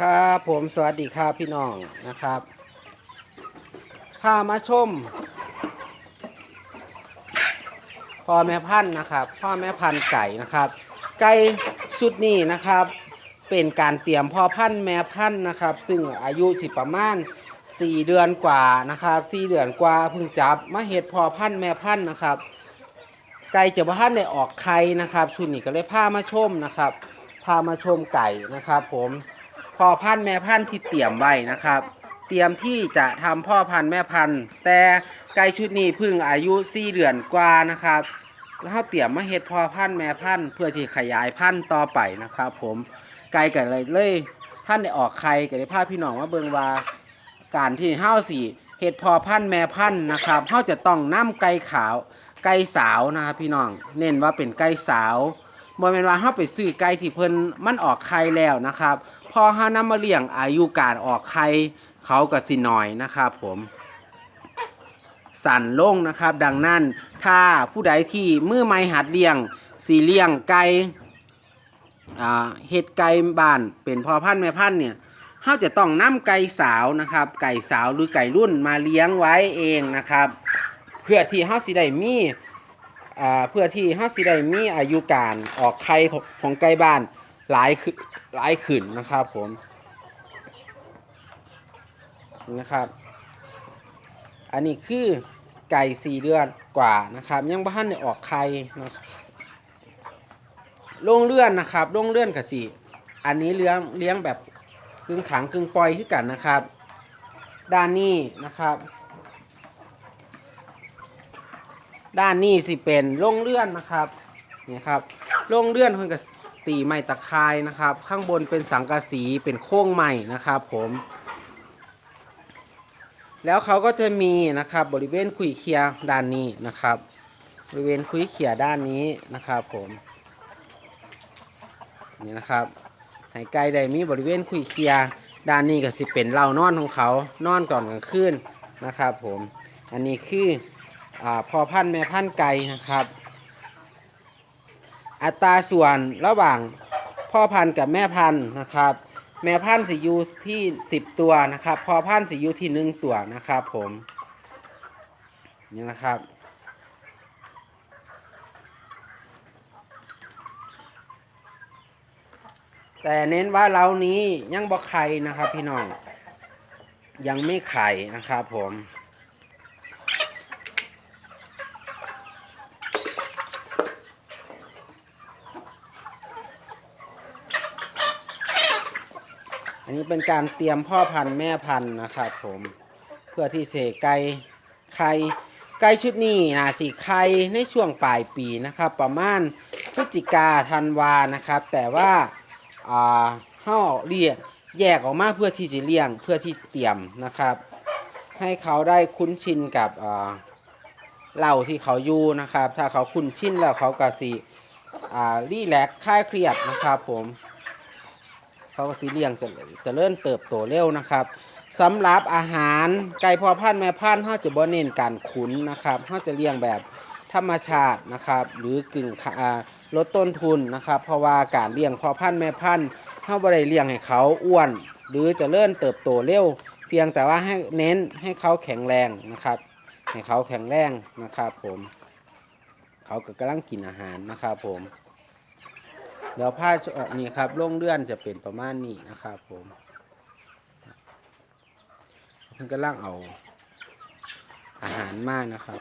ครับผมสวัสดีครับพี่น้องนะครับพามาชมพ่อแม่พันธุ์นะครับพ่อแม่พันธุ์ไก่นะครับ ไก่ชุดนี้นะครับ เป็นการเตรียมพ่อพันธุ์แม่พันธุ์นะครับ ซึ่งอายุสิประมาณ4เดือนกว่านะครับ4เดือนกว่าเพิ่งจับมาเห็ดพ่อพันธุ์แม่พันธุ์นะครับ ไก่จะบ่ทันได้ออกไข่นะครับ ชุดนี้ก็เลยพามาชมนะครับพามาชมไก่นะครับ ผม พ่อพันธุ์แม่พันธุ์ที่เตรียมไว้นะครับ เตรียมที่จะทำพ่อพันธุ์แม่พันธุ์ แต่ไก่ชุดนี้พิ่งอายุ4เดือนกว่านะครับ แล้วเราเตรียมมาเฮ็ดพ่อพันธุ์แม่พันธุ์เพื่อที่ขยายพันธุ์ต่อไปนะครับ ผมไก่กันเลยเลยท่านได้ออกไข่ก็ได้พาพี่น้องมาเบิงว่าการที่เฮาสิเฮ็ดพ่อพันธุ์แม่พันธุ์นะครับเฮาจะต้องนํไก่ขาวไก่สาวนะครับพี่น้องเน้นว่าเป็นไก่สาว บ่แม่นว่าเฮาไปซื้อไก่ที่เพิ่นมันออกไข่แล้วนะครับ พอเฮานำมาเลี้ยงอายุการออกไข่เขาก็สิน้อยนะครับผมสั่นลงนะครับ ดังนั้นถ้าผู้ใดที่มือไม้หัดเลี้ยงสีเลี้ยงไก่เห็ดไก่บ้านเป็นพ่อพันธุ์แม่พันธุ์เนี่ยเขาจะต้องนำไก่สาวนะครับ ไก่สาวหรือไก่รุ่นมาเลี้ยงไว้เองนะครับ เพื่อที่เขาสิได้มี อ่าเพื่อที่เขาสิได้มีอายุการออกไข่ของไก่บ้านหลายขึ้นหลายขึ้นนะครับผมนะครับ อันนี้คือไก่สี่เดือนกว่านะครับ ยังบ้านได้ออกไข่นะครับโรงเลื่อนนะครับโรงเลื่อนกะจิอันนี้เลี้ยงเลี้ยงแบบกึ่งขังกึ่งปล่อยขึ้นกันนะครับ ด้านนี้นะครับ ด้านนี้สิเป็นโรงเลื่อนนะครับนี่ครับโรงเลื่อนคนกับตีไม้ตะไคร้นะครับ ข้างบนเป็นสังกะสีเป็นโค้งไม้นะครับผมแล้วเขาก็จะมีนะครับบริเวณคุยเคียด้านนี้นะครับ บริเวณคุยเคียด้านนี้นะครับผมนี่นะครับให้ไก่ไดมีบริเวณคุยเคียด้านนี้ก็สิเป็นเรานอนของเขานอนก่อนกลางคืนนะครับ ผมอันนี้คือ พอพันธุ์แม่พันธุ์ไก่นะครับ อัตราส่วนระหว่างพ่อพันธุ์กับแม่พันธุ์นะครับ แม่พันธุ์สิอยูที่ 10 ตัวนะครับพอพันธุ์สิอยูที่หนึ่งตัวนะครับผมนี่นะครับแต่เน้นว่าเรานี้ยังบ่ไข่นะครับพี่น้อง ยังไม่ไข่นะครับผม อันนี้เป็นการเตรียมพ่อพันธุ์แม่พันธุ์นะครับผมเพื่อที่เสกไก่ไข่ไก่ชุดนี้นะสิไข่ในช่วงปลายปีนะครับ ประมาณพฤศจิกาธันวานะครับ แต่ว่าอ่าห่อเรียกแยกออกมาเพื่อที่จะเลี้ยงเพื่อที่เตรียมนะครับ ให้เขาได้คุ้นชินกับอ่าเหล่าที่เขาอยู่นะครับ ถ้าเขาคุ้นชินแล้วเขาก็สิอ่ารีแลกคลายเครียดนะครับผม เขาก็สิเลี้ยงจะจะเริ่มเติบโตเร็วนะครับสำหรับอาหารไก่พอพันธุ์แม่พันธุ์เขาจะบ่เน้นการขุนนะครับเขาจะเลี้ยงแบบธรรมชาตินะครับ หรือกึ่งลดต้นทุนนะครับ เพราะว่าการเลี้ยงพอพันธุ์แม่พันธุ์เฮาบ่ได้เลี้ยงให้เขาอ้วน หรือจะเลื่อนเติบโตเร็ว เพียงแต่ว่าให้เน้นให้เขาแข็งแรงนะครับ ให้เขาแข็งแรงนะครับผม เขาก็กำลังกินอาหารนะครับผม เดี๋ยวผ้าเออนี่ครับล่งเลื่อนจะเป็นประมาณนี้นะครับผมมันก็ลังเอาอาหารมากนะครับ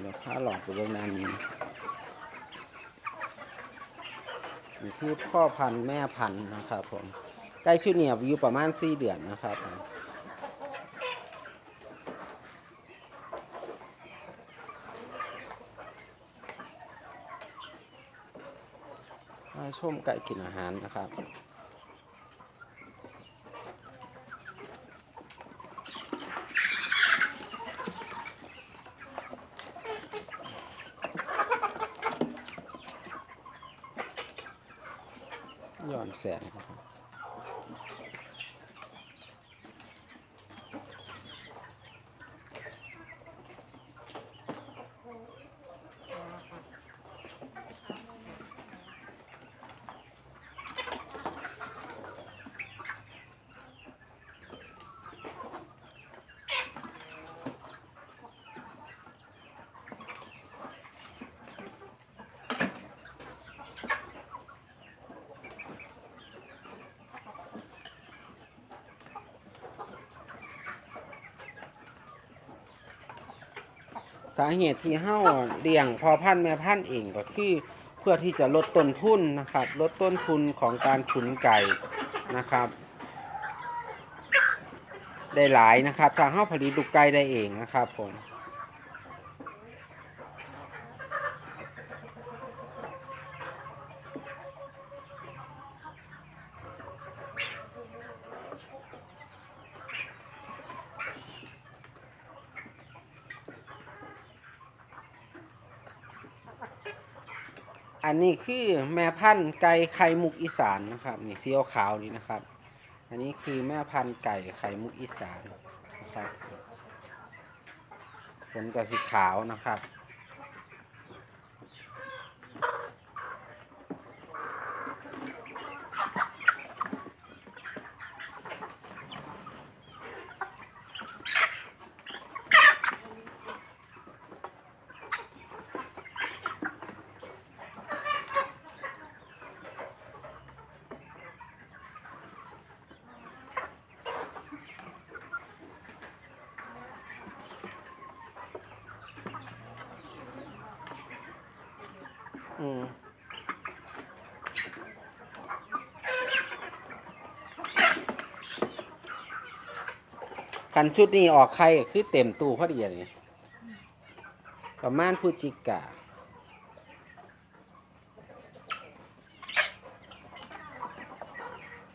เดี๋ยวผ้าหลอกไปเบื้องด้านนี้นี่คือพ่อพันธุ์แม่พันธุ์นะครับผมไก่ชุดเนี่ยอายุประมาณสี่เดือนนะครับผมชมไก่กินอาหารนะครับ แสง สาเหตุที่เฮ้าเลี้ยงพอพันธุ์แม่พันธุ์เองก็คือเพื่อที่จะลดต้นทุนนะครับ ลดต้นทุนของการขุนไก่นะครับ ได้หลายนะครับถ้าเฮ้าผลิตลูกไก่ได้เองนะครับผม อันนี้คือแม่พันธุ์ไก่ไข่มุกอีสานนะครับนี่สีขาวนี่นะครับ อันนี้คือแม่พันธุ์ไก่ไข่มุกอีสานนะครับขนกระสีขาวนะครับ อืมคันชุดนี้ออกไข่ก็คือเต็มตู้พอดีเลยประมาณพฤศจิกา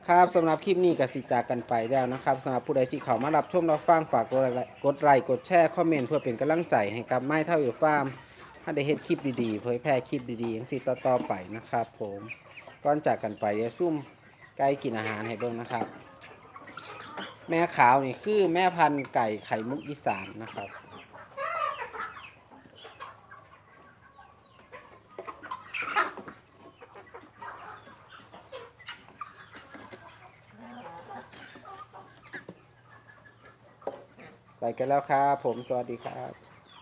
ครับสำหรับคลิปนี้ก็สิจากกันไปแล้วนะครับสำหรับผู้ใดที่เขามารับชมรับฟังฝากกดไลค์กดไลค์กดแชร์คอมเมนต์เพื่อเป็นกำลังใจให้กับไม้เท่าอยู่ฟาร์ม ถ้าได้เห็นคลิปดีๆ เผยแพร่คลิปดีๆอย่างสิต่อๆไปนะครับผมก่อนจากกันไปเดี๋ยวซุ่มไก่กินอาหารให้เบิ่งนะครับ แม่ขาวนี่คือแม่พันธุ์ไก่ไข่มุกอีสานนะครับไปกันแล้วครับผมสวัสดีครับ